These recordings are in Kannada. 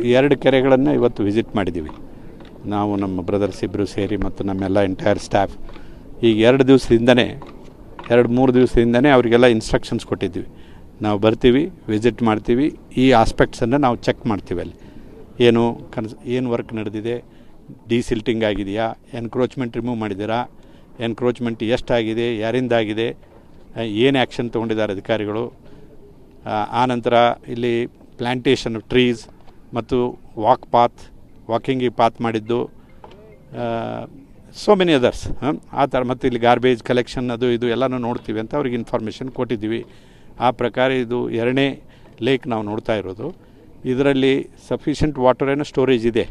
ಎರಡು ಕೆರೆಗಳನ್ನು ಇವತ್ತು ವಿಸಿಟ್ ಮಾಡಿದ್ದೀವಿ. ನಾವು ನಮ್ಮ ಬ್ರದರ್ಸ್ ಇಬ್ಬರು ಸೇರಿ ಮತ್ತು ನಮ್ಮೆಲ್ಲ ಎಂಟೈರ್ ಸ್ಟಾಫ್. ಈಗ ಎರಡು ದಿವಸದಿಂದನೇ, ಎರಡು ಮೂರು ದಿವಸದಿಂದನೇ ಅವರಿಗೆಲ್ಲ ಇನ್ಸ್ಟ್ರಕ್ಷನ್ಸ್ ಕೊಟ್ಟಿದ್ದೀವಿ. ನಾವು ಬರ್ತೀವಿ ವಿಸಿಟ್ ಮಾಡ್ತೀವಿ, ಈ ಆಸ್ಪೆಕ್ಟ್ಸನ್ನು ನಾವು ಚೆಕ್ ಮಾಡ್ತೀವಿ ಅಲ್ಲಿ. ಏನು ಕನ್ಸ್, ಏನು ವರ್ಕ್ ನಡೆದಿದೆ ಡಿಸಿಲ್ಟಿಂಗ್ ಆಗಿದೆಯಾ ಎನ್ಕ್ರೋಚ್ಮೆಂಟ್ ರಿಮೂವ್ ಮಾಡಿದ್ದೀರಾ ಎನ್ಕ್ರೋಚ್ಮೆಂಟ್ ಎಷ್ಟಾಗಿದೆ ಯಾರಿಂದಾಗಿದೆ ಏನು ಆ್ಯಕ್ಷನ್ ತೊಗೊಂಡಿದ್ದಾರೆ ಅಧಿಕಾರಿಗಳು ಆನಂತರ ಇಲ್ಲಿ ಪ್ಲ್ಯಾಂಟೇಷನ್ ಟ್ರೀಸ್ ಮತ್ತು ವಾಕ್ ಪಾತ್ ವಾಕಿಂಗಿಗೆ ಪಾತ್ ಮಾಡಿದ್ದು ಸೋ ಮೆನಿ ಅದರ್ಸ್ ಆ ಥರ ಮತ್ತು ಇಲ್ಲಿ ಗಾರ್ಬೇಜ್ ಕಲೆಕ್ಷನ್ ಅದು ಇದು ಎಲ್ಲನೂ ನೋಡ್ತೀವಿ ಅಂತ ಅವ್ರಿಗೆ ಇನ್ಫಾರ್ಮೇಷನ್ ಕೊಟ್ಟಿದ್ದೀವಿ. ಆ ಪ್ರಕಾರ ಇದು ಎರಡನೇ ಲೇಕ್ ನಾವು ನೋಡ್ತಾ ಇರೋದು. ಇದರಲ್ಲಿ ಸಫಿಷಿಯೆಂಟ್ ವಾಟರ್ ಏನೋ ಸ್ಟೋರೇಜ್ ಇದೆ.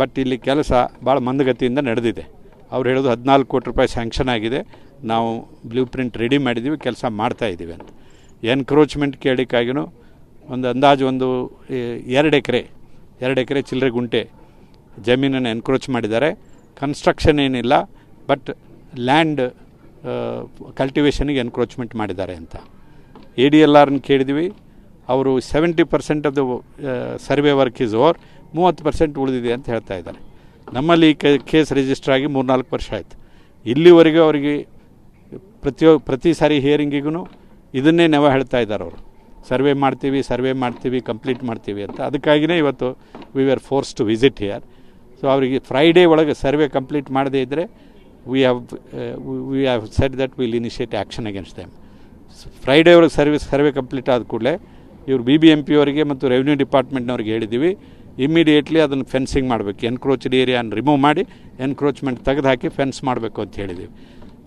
ಬಟ್ ಇಲ್ಲಿ ಕೆಲಸ ಭಾಳ ಮಂದಗತಿಯಿಂದ ನಡೆದಿದೆ. ಅವ್ರು ಹೇಳೋದು ಹದಿನಾಲ್ಕು ಕೋಟಿ ರೂಪಾಯಿ ಸ್ಯಾಂಕ್ಷನ್ ಆಗಿದೆ. ನಾವು ಬ್ಲೂ ಪ್ರಿಂಟ್ ರೆಡಿ ಮಾಡಿದ್ದೀವಿ, ಕೆಲಸ ಮಾಡ್ತಾ ಇದ್ದೀವಿ ಅಂತ. ಎನ್ಕ್ರೋಚ್ಮೆಂಟ್ ಕೇಳಿಕ್ಕಾಗಿನೂ ಒಂದು ಅಂದಾಜು ಒಂದು ಎರಡು ಎಕರೆ ಎರಡು ಎಕರೆ ಚಿಲ್ಲರೆ ಗುಂಟೆ ಜಮೀನನ್ನು ಎನ್ಕ್ರೋಚ್ ಮಾಡಿದ್ದಾರೆ. ಕನ್ಸ್ಟ್ರಕ್ಷನ್ ಏನಿಲ್ಲ ಬಟ್ ಲ್ಯಾಂಡ್ ಕಲ್ಟಿವೇಷನಿಗೆ ಎನ್ಕ್ರೋಚ್ಮೆಂಟ್ ಮಾಡಿದ್ದಾರೆ ಅಂತ. ಎ ಡಿ ಎಲ್ ಆರ್ನ ಕೇಳಿದ್ವಿ. ಅವರು seventy percent of the survey work is over ಮೂವತ್ತು ಪರ್ಸೆಂಟ್ ಉಳಿದಿದೆ ಅಂತ ಹೇಳ್ತಾ ಇದ್ದಾರೆ. ನಮ್ಮಲ್ಲಿ ಕೇಸ್ ರಿಜಿಸ್ಟರ್ ಆಗಿ ಮೂರ್ನಾಲ್ಕು ವರ್ಷ ಆಯಿತು. ಇಲ್ಲಿವರೆಗೂ ಅವರಿಗೆ ಪ್ರತಿಯೊ, ಪ್ರತಿ ಸಾರಿ ಹಿಯರಿಂಗಿಗೂ ಇದನ್ನೇ ನೆವ ಹೇಳ್ತಾ ಇದ್ದಾರೆ ಅವರು. ಸರ್ವೆ ಮಾಡ್ತೀವಿ ಸರ್ವೆ ಮಾಡ್ತೀವಿ, ಕಂಪ್ಲೀಟ್ ಮಾಡ್ತೀವಿ ಅಂತ. ಅದಕ್ಕಾಗಿಯೇ ಇವತ್ತು we are forced to visit here so ಅವರಿಗೆ ಫ್ರೈಡೇ ಒಳಗೆ ಸರ್ವೆ ಕಂಪ್ಲೀಟ್ ಮಾಡದೇ ಇದ್ದರೆ we have we have set that will initiate action against them Friday ಒಳಗೆ ಸರ್ವಿಸ್ ಸರ್ವೆ ಕಂಪ್ಲೀಟ್ ಆದ ಕೂಡಲೇ ಇವರು ಬಿ ಬಿ ಎಂ ಪಿ ಅವರಿಗೆ ಮತ್ತು ರೆವಿನ್ಯೂ ಡಿಪಾರ್ಟ್ಮೆಂಟ್ನವ್ರಿಗೆ ಹೇಳಿದ್ದೀವಿ ಇಮ್ಮಿಡಿಯೇಟ್ಲಿ ಅದನ್ನು ಫೆನ್ಸಿಂಗ್ ಮಾಡಬೇಕು. ಎನ್ಕ್ರೋಚ್ಡ್ ಏರಿಯಾನ ರಿಮೂವ್ ಮಾಡಿ ಎನ್ಕ್ರೋಚ್ಮೆಂಟ್ ತೆಗೆದು ಹಾಕಿ ಫೆನ್ಸ್ ಮಾಡಬೇಕು ಅಂತ ಹೇಳಿದ್ದೀವಿ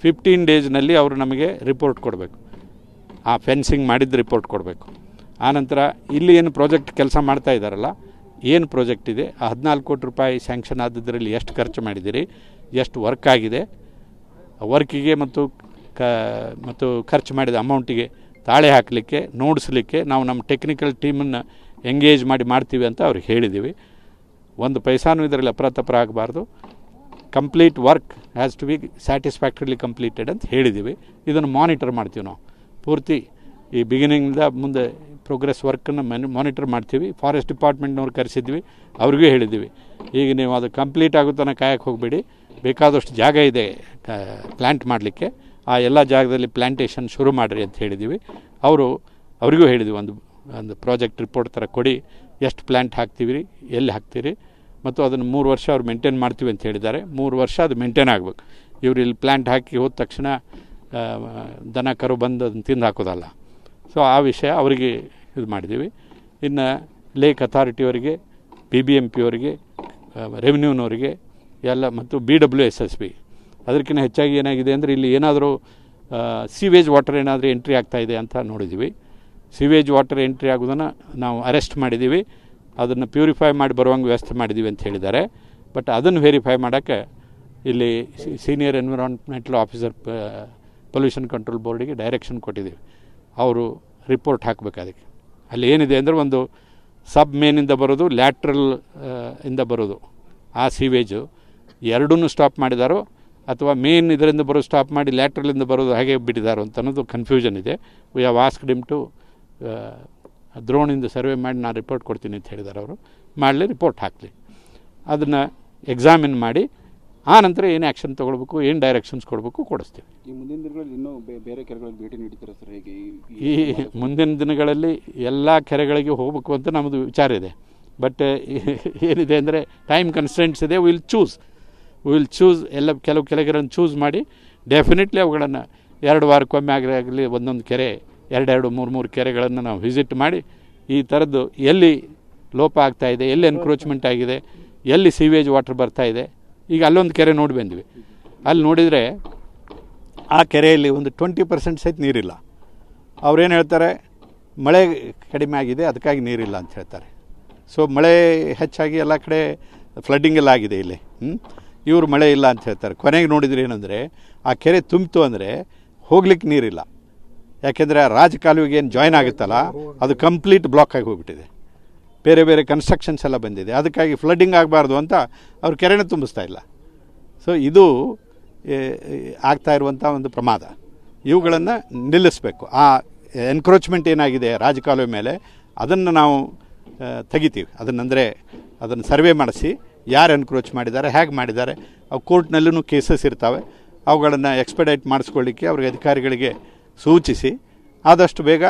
ಫಿಫ್ಟೀನ್ ಡೇಸ್ನಲ್ಲಿ ಅವರು ನಮಗೆ ರಿಪೋರ್ಟ್ ಕೊಡಬೇಕು. ಆ ಫೆನ್ಸಿಂಗ್ ಮಾಡಿದ್ದು ರಿಪೋರ್ಟ್ ಕೊಡಬೇಕು. ಆನಂತರ ಇಲ್ಲಿ ಏನು ಪ್ರಾಜೆಕ್ಟ್ ಕೆಲಸ ಮಾಡ್ತಾ ಇದ್ದಾರಲ್ಲ ಏನು ಪ್ರಾಜೆಕ್ಟ್ ಇದೆ? ಆ ಹದಿನಾಲ್ಕು ಕೋಟಿ ರೂಪಾಯಿ ಸ್ಯಾಂಕ್ಷನ್ ಆದದ್ರಲ್ಲಿ ಎಷ್ಟು ಖರ್ಚು ಮಾಡಿದ್ದೀರಿ? ಎಷ್ಟು ವರ್ಕ್ ಆಗಿದೆ? ವರ್ಕಿಗೆ ಮತ್ತು ಕ, ಮತ್ತು ಖರ್ಚು ಮಾಡಿದ ಅಮೌಂಟಿಗೆ ತಾಳೆ ಹಾಕಲಿಕ್ಕೆ, ನೋಡಿಸ್ಲಿಕ್ಕೆ ನಾವು ನಮ್ಮ ಟೆಕ್ನಿಕಲ್ ಟೀಮನ್ನು ಎಂಗೇಜ್ ಮಾಡಿ ಮಾಡ್ತೀವಿ ಅಂತ ಅವ್ರಿಗೆ ಹೇಳಿದ್ದೀವಿ ಒಂದು ಪೈಸಾನು ಇದರಲ್ಲಿ ಅಪ್ರತಪ್ರ ಆಗಬಾರ್ದು. Complete work has to be satisfactorily completed ಅಂತ ಹೇಳಿದ್ದೀವಿ ಇದನ್ನು ಮಾನಿಟರ್ ಮಾಡ್ತೀವಿ ನಾವು. ಪೂರ್ತಿ ಈ ಬಿಗಿನಿಂಗಿಂದ ಮುಂದೆ ಪ್ರೋಗ್ರೆಸ್ ವರ್ಕನ್ನು ಮ್ಯಾನ್ ಮಾನಿಟರ್ ಮಾಡ್ತೀವಿ. ಫಾರೆಸ್ಟ್ ಡಿಪಾರ್ಟ್ಮೆಂಟ್ನವ್ರು ಕರೆಸಿದ್ವಿ. ಅವ್ರಿಗೂ ಹೇಳಿದ್ದೀವಿ ಈಗ ನೀವು ಅದು ಕಂಪ್ಲೀಟ್ ಆಗೋ ತನಕ ಕಾಯಕ್ಕೆ ಹೋಗಬೇಡಿ. ಬೇಕಾದಷ್ಟು ಜಾಗ ಇದೆ ಪ್ಲ್ಯಾಂಟ್ ಮಾಡಲಿಕ್ಕೆ. ಆ ಎಲ್ಲ ಜಾಗದಲ್ಲಿ ಪ್ಲ್ಯಾಂಟೇಷನ್ ಶುರು ಮಾಡಿರಿ ಅಂತ ಹೇಳಿದ್ದೀವಿ ಅವರು, ಅವರಿಗೂ ಹೇಳಿದ್ವಿ ಒಂದು ಒಂದು ಪ್ರಾಜೆಕ್ಟ್ ರಿಪೋರ್ಟ್ ಥರ ಕೊಡಿ. ಎಷ್ಟು ಪ್ಲ್ಯಾಂಟ್ ಹಾಕ್ತೀವಿ ಎಲ್ಲಿ ಹಾಕ್ತೀರಿ? ಮತ್ತು ಅದನ್ನು ಮೂರು ವರ್ಷ ಅವ್ರು ಮೇಂಟೈನ್ ಮಾಡ್ತೀವಿ ಅಂತ ಹೇಳಿದ್ದಾರೆ. ಮೂರು ವರ್ಷ ಅದು ಮೇಂಟೈನ್ ಆಗಬೇಕು. ಇವರು ಇಲ್ಲಿ ಪ್ಲ್ಯಾಂಟ್ ಹಾಕಿ ಹೋದ ತಕ್ಷಣ ದನ ಕರು ಬಂದು ಅದನ್ನು ತಿಂದು ಹಾಕೋದಲ್ಲ. ಸೊ ಆ ವಿಷಯ ಅವರಿಗೆ ಇದು ಮಾಡಿದ್ದೀವಿ. ಇನ್ನು ಲೇಕ್ ಅಥಾರಿಟಿಯವರಿಗೆ ಬಿ ಬಿ ಎಂ ಪಿ ಅವರಿಗೆ ರೆವಿನ್ಯೂನವರಿಗೆ, ಎಲ್ಲ ಮತ್ತು B W S S B ಅದಕ್ಕಿಂತ ಹೆಚ್ಚಾಗಿ ಏನಾಗಿದೆ ಅಂದರೆ ಇಲ್ಲಿ ಏನಾದರೂ ಸೀವೇಜ್ ವಾಟರ್ ಏನಾದರೂ ಎಂಟ್ರಿ ಆಗ್ತಾ ಇದೆ ಅಂತ ನೋಡಿದ್ದೀವಿ. ಸಿವೇಜ್ ವಾಟರ್ ಎಂಟ್ರಿ ಆಗೋದನ್ನು ನಾವು ಅರೆಸ್ಟ್ ಮಾಡಿದ್ದೀವಿ. ಅದನ್ನು ಪ್ಯೂರಿಫೈ ಮಾಡಿ ಬರುವಂಗೆ ವ್ಯವಸ್ಥೆ ಮಾಡಿದ್ದೀವಿ ಅಂತ ಹೇಳಿದ್ದಾರೆ. ಬಟ್ ಅದನ್ನು ವೆರಿಫೈ ಮಾಡೋಕ್ಕೆ ಇಲ್ಲಿ senior environmental officer pollution control ಬೋರ್ಡಿಗೆ direction ಕೊಟ್ಟಿದ್ದೀವಿ. ಅವರು ರಿಪೋರ್ಟ್ ಹಾಕಬೇಕು ಅದಕ್ಕೆ. ಅಲ್ಲಿ ಏನಿದೆ ಅಂದರೆ ಒಂದು ಸಬ್ ಮೇನಿಂದ ಬರೋದು ಲ್ಯಾಟ್ರಲ್ ಇಂದ ಬರೋದು. ಆ ಸೀವೇಜು ಎರಡೂ ಸ್ಟಾಪ್ ಮಾಡಿದಾರೋ, ಅಥವಾ ಮೇನ್ ಇದರಿಂದ ಬರೋ ಸ್ಟಾಪ್ ಮಾಡಿ ಲ್ಯಾಟ್ರಲಿಂದ ಬರೋದು ಹಾಗೆ ಬಿಟ್ಟಿದ್ದಾರೋ ಅಂತ ಅನ್ನೋದು ಕನ್ಫ್ಯೂಷನ್ ಇದೆ we have asked them to ದ್ರೋಣಿಂದ survey ಮಾಡಿ ನಾನು ರಿಪೋರ್ಟ್ ಕೊಡ್ತೀನಿ ಅಂತ ಹೇಳಿದ್ದಾರೆ ಅವರು. ಮಾಡಲಿ ರಿಪೋರ್ಟ್ ಹಾಕಲಿ. ಅದನ್ನು ಎಕ್ಸಾಮಿನ್ ಮಾಡಿ ಆ ನಂತರ ಏನು ಆ್ಯಕ್ಷನ್ ತೊಗೊಳ್ಬೇಕು ಏನು ಡೈರೆಕ್ಷನ್ಸ್ ಕೊಡಬೇಕು ಕೊಡಿಸ್ತೀವಿ. ಈ ಮುಂದಿನ ದಿನಗಳಲ್ಲಿ ಇನ್ನೂ ಬೇರೆ ಕೆರೆಗಳಿಗೆ ಭೇಟಿ ನೀಡ್ತೀರಾ ಸರ್ ಹೇಗೆ? ಈ ಮುಂದಿನ ದಿನಗಳಲ್ಲಿ ಎಲ್ಲ ಕೆರೆಗಳಿಗೆ ಹೋಗಬೇಕು ಅಂತ ನಮ್ಮದು ವಿಚಾರ ಇದೆ. ಬಟ್ ಏನಿದೆ ಅಂದರೆ ಟೈಮ್ ಕನ್ಸ್ಟೆಂಟ್ಸ್ ಇದೆ ವಿಲ್ ಚೂಸ್ ವಿಲ್ ಚೂಸ್ ಎಲ್ಲ ಕೆಲವು ಕೆರೆಗಳನ್ನು ಚೂಸ್ ಮಾಡಿ ಡೆಫಿನೆಟ್ಲಿ ಅವುಗಳನ್ನು ಎರಡು ವಾರಕ್ಕೊಮ್ಮೆ ಆಗಲಿ ಆಗಲಿ ಒಂದೊಂದು ಕೆರೆ ಎರಡೆರಡು ಮೂರು ಮೂರು ಕೆರೆಗಳನ್ನು ನಾವು ವಿಸಿಟ್ ಮಾಡಿ ಈ ಥರದ್ದು ಎಲ್ಲಿ ಲೋಪ ಆಗ್ತಾಯಿದೆ ಇದೆ ಎಲ್ಲಿ ಎನ್ಕ್ರೋಚ್ಮೆಂಟ್ ಆಗಿದೆ ಎಲ್ಲಿ ಸೀವೇಜ್ ವಾಟರ್ ಬರ್ತಾ ಇದೆ ಈಗ ಅಲ್ಲೊಂದು ಕೆರೆ ನೋಡಿ ಬಂದ್ವಿ. ಅಲ್ಲಿ ನೋಡಿದರೆ ಆ ಕೆರೆಯಲ್ಲಿ ಒಂದು ಟ್ವೆಂಟಿ ಪರ್ಸೆಂಟ್ ಸಹಿತ ನೀರಿಲ್ಲ. ಅವ್ರೇನು ಹೇಳ್ತಾರೆ? ಮಳೆ ಕಡಿಮೆ ಆಗಿದೆ, ಅದಕ್ಕಾಗಿ ನೀರಿಲ್ಲ ಅಂತ ಹೇಳ್ತಾರೆ. ಸೊ ಮಳೆ ಹೆಚ್ಚಾಗಿ ಎಲ್ಲ ಕಡೆ ಫ್ಲಡ್ಡಿಂಗ್ ಎಲ್ಲ ಆಗಿದೆ ಇಲ್ಲಿ. ಹ್ಞೂ ಇವರು ಮಳೆ ಇಲ್ಲ ಅಂತ ಹೇಳ್ತಾರೆ. ಕೊನೆಗೆ ನೋಡಿದ್ರೆ ಏನಂದರೆ, ಆ ಕೆರೆ ತುಂಬಿತು ಅಂದರೆ ಹೋಗ್ಲಿಕ್ಕೆ ನೀರಿಲ್ಲ. ಯಾಕೆಂದರೆ ಆ ರಾಜಕಾಲುವೆಗೆ ಏನು ಜಾಯ್ನ್ ಆಗುತ್ತಲ್ಲ, ಅದು ಕಂಪ್ಲೀಟ್ ಬ್ಲಾಕ್ ಆಗಿ ಹೋಗ್ಬಿಟ್ಟಿದೆ. ಬೇರೆ ಬೇರೆ ಕನ್ಸ್ಟ್ರಕ್ಷನ್ಸ್ ಎಲ್ಲ ಬಂದಿದೆ. ಅದಕ್ಕಾಗಿ ಫ್ಲಡ್ಡಿಂಗ್ ಆಗಬಾರ್ದು ಅಂತ ಅವ್ರು ಕೆರೆನ ತುಂಬಿಸ್ತಾ ಇಲ್ಲ. ಸೊ ಇದು ಆಗ್ತಾ ಇರುವಂಥ ಒಂದು ಪ್ರಮಾದ. ಇವುಗಳನ್ನು ನಿಲ್ಲಿಸಬೇಕು. ಆ ಎನ್ಕ್ರೋಚ್ಮೆಂಟ್ ಏನಾಗಿದೆ ರಾಜಕಾಲುವೆ ಮೇಲೆ, ಅದನ್ನು ನಾವು ತೆಗಿತೀವಿ. ಅದನ್ನಂದರೆ, ಅದನ್ನು ಸರ್ವೆ ಮಾಡಿಸಿ, ಯಾರು ಎನ್ಕ್ರೋಚ್ ಮಾಡಿದ್ದಾರೆ, ಹೇಗೆ ಮಾಡಿದ್ದಾರೆ, ಅವು ಕೋರ್ಟ್ನಲ್ಲೂ ಕೇಸಸ್ ಇರ್ತವೆ. ಅವುಗಳನ್ನು ಎಕ್ಸ್ಪೆಡೈಟ್ ಮಾಡಿಸ್ಕೊಳ್ಳಿಕ್ಕೆ ಅವ್ರಿಗೆ ಅಧಿಕಾರಿಗಳಿಗೆ ಸೂಚಿಸಿ, ಆದಷ್ಟು ಬೇಗ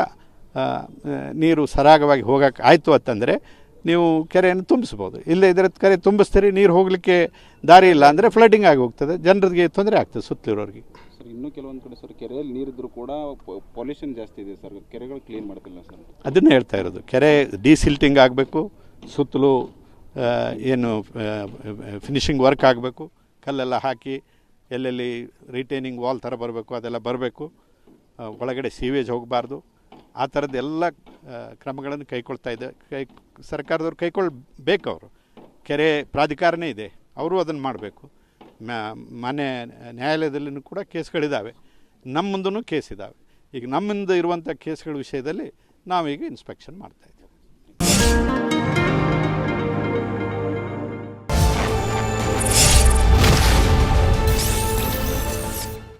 ನೀರು ಸರಾಗವಾಗಿ ಹೋಗಕ್ಕೆ ಆಯಿತು ಅಂತಂದರೆ ನೀವು ಕೆರೆಯನ್ನು ತುಂಬಿಸ್ಬೋದು ಇಲ್ಲೇ ಇದರ ಕೆರೆ ತುಂಬಿಸ್ತೀರಿ ನೀರು ಹೋಗಲಿಕ್ಕೆ ದಾರಿ ಇಲ್ಲ ಅಂದರೆ ಫ್ಲಡ್ಡಿಂಗ್ ಆಗಿ ಹೋಗ್ತದೆ. ಜನರಿಗೆ ತೊಂದರೆ ಆಗ್ತದೆ ಸುತ್ತಲಿರೋರಿಗೆ. ಸರ್ ಇನ್ನೂ ಕೆಲವೊಂದು ಕಡೆ ಸರ್ ಕೆರೆಯಲ್ಲಿ ನೀರಿದ್ರು ಕೂಡ ಪೊಲ್ಯೂಷನ್ ಜಾಸ್ತಿ ಇದೆ ಸರ್. ಕೆರೆಗಳು ಕ್ಲೀನ್ ಮಾಡ್ತಿಲ್ಲ ಸರ್. ಅದನ್ನೇ ಹೇಳ್ತಾ ಇರೋದು. ಕೆರೆ ಡಿಸಿಲ್ಟಿಂಗ್ ಆಗಬೇಕು ಸುತ್ತಲೂ ಏನು ಫಿನಿಷಿಂಗ್ ವರ್ಕ್ ಆಗಬೇಕು ಕಲ್ಲೆಲ್ಲ ಹಾಕಿ ಎಲ್ಲೆಲ್ಲಿ ರಿಟೈನಿಂಗ್ ವಾಲ್ ಥರ ಬರಬೇಕು ಅದೆಲ್ಲ ಬರಬೇಕು. ಒಳಗಡೆ ಸೀವೇಜ್ ಹೋಗಬಾರ್ದು. ಆ ಥರದ ಎಲ್ಲ ಕ್ರಮಗಳನ್ನು ಕೈಗೊಳ್ತಾ ಇದೆ. ಕೈ, ಸರ್ಕಾರದವ್ರು ಕೈಗೊಳ್ಬೇಕು ಅವರು. ಕೆರೆ ಪ್ರಾಧಿಕಾರನೇ ಇದೆ. ಅವರು ಅದನ್ನು ಮಾಡಬೇಕು. ಮನೆ ನ್ಯಾಯಾಲಯದಲ್ಲಿನೂ ಕೂಡ ಕೇಸ್ಗಳಿದ್ದಾವೆ ನಮ್ಮ ಮುಂದೂ ಕೇಸ್ ಇದ್ದಾವೆ ಈಗ ನಮ್ಮಿಂದ ಇರುವಂಥ ಕೇಸ್ಗಳ ವಿಷಯದಲ್ಲಿ ನಾವೀಗ ಇನ್ಸ್ಪೆಕ್ಷನ್ ಮಾಡ್ತಾಯಿದ್ದೀವಿ